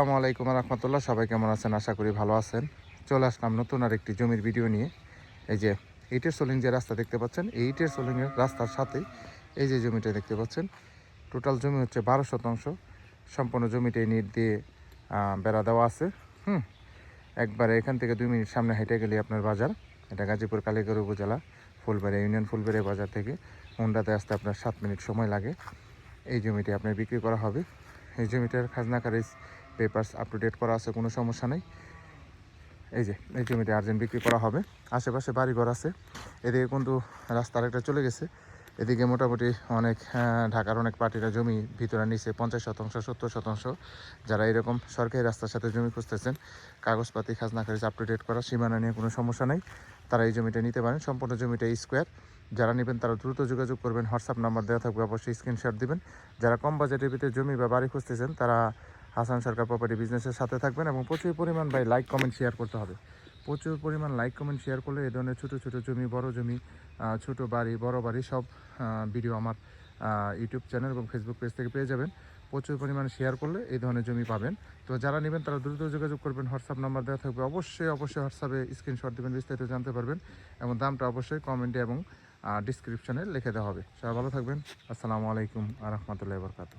আসসালামু আলাইকুম রহমতুল্লাহ, সবাই কেমন আছেন? আশা করি ভালো আছেন। চলে আসলাম নতুন আর একটি জমির ভিডিও নিয়ে। এই যে ইটের সোলিং যে রাস্তা দেখতে পাচ্ছেন, এই ইটের সোলিংয়ের রাস্তার সাথে এই যে জমিটা দেখতে পাচ্ছেন, টোটাল জমি হচ্ছে বারো শতাংশ। সম্পূর্ণ জমিটাই নিট দিয়ে বেড়া দেওয়া আছে। হুম, একবারে এখান থেকে দুই মিনিট সামনে হেঁটে গেলে আপনার বাজার। এটা গাজীপুর কালীগড় উপজেলা, ফুলবাড়ি, ইউনিয়ন ফুলবাড়ি বাজার থেকে। হোন্ডাতে আসতে আপনার সাত মিনিট সময় লাগে। এই জমিটি আপনার বিক্রি করা হবে। এই জমিটার খাজনা খারিজ পেপারস আপ টু ডেট করা আছে, কোনো সমস্যা নেই। এই যে, এই জমিটা আর্জেন্ট বিক্রি করা হবে। আশেপাশে বাড়িঘর আছে। এদিকে কিন্তু রাস্তার একটা চলে গেছে। এদিকে মোটামুটি অনেক ঢাকার অনেক পার্টিরা জমি ভিতরে নিচে পঞ্চাশ শতাংশ, সত্তর শতাংশ। যারা এরকম সরকারি রাস্তার সাথে জমি খুঁজতেছেন, কাগজপাতি, খাজনা খারিজ আপ টু ডেট করা, সীমানা নিয়ে কোনো সমস্যা নেই। তারা এই জমিটা নিতে পারেন। সম্পূর্ণ জমিটা স্কোয়ার যারা নেবেন তারা দ্রুত যোগাযোগ করবেন। হোয়াটসঅ্যাপ নাম্বার দেওয়া থাকবে, অবশ্যই স্ক্রিনশট দিবেন। যারা কম বাজেটের ভিতরে জমি বা বাড়ি খুঁজতেছেন, তারা হাসান সরকার প্রপার্টি বিজনেসের সাথে থাকবেন এবং প্রচুর পরিমাণ ভাই লাইক কমেন্ট শেয়ার করতে হবে। প্রচুর পরিমাণ লাইক কমেন্ট শেয়ার করলে এই ধরনের ছোটো ছোটো জমি, বড় জমি ছোট বাড়ি, বড় বাড়ি সব ভিডিও আমার ইউটিউব চ্যানেল এবং ফেসবুক পেজ থেকে পেয়ে যাবেন। প্রচুর পরিমাণে শেয়ার করলে এই ধরনের জমি পাবেন। তো যারা নেবেন তারা দ্রুত যোগাযোগ করবেন হোয়াটসঅ্যাপ নাম্বার দেওয়া থাকবে। অবশ্যই অবশ্যই হোয়াটসঅ্যাপে স্ক্রিনশট দেবেন, বিস্তারিত জানতে পারবেন এবং দামটা অবশ্যই কমেন্টে এবং ডিসক্রিপশানে লিখে দেওয়া হবে। সবাই ভালো থাকবেন। আসসালামু আলাইকুম আ রহমতুল্লাহ বরকাত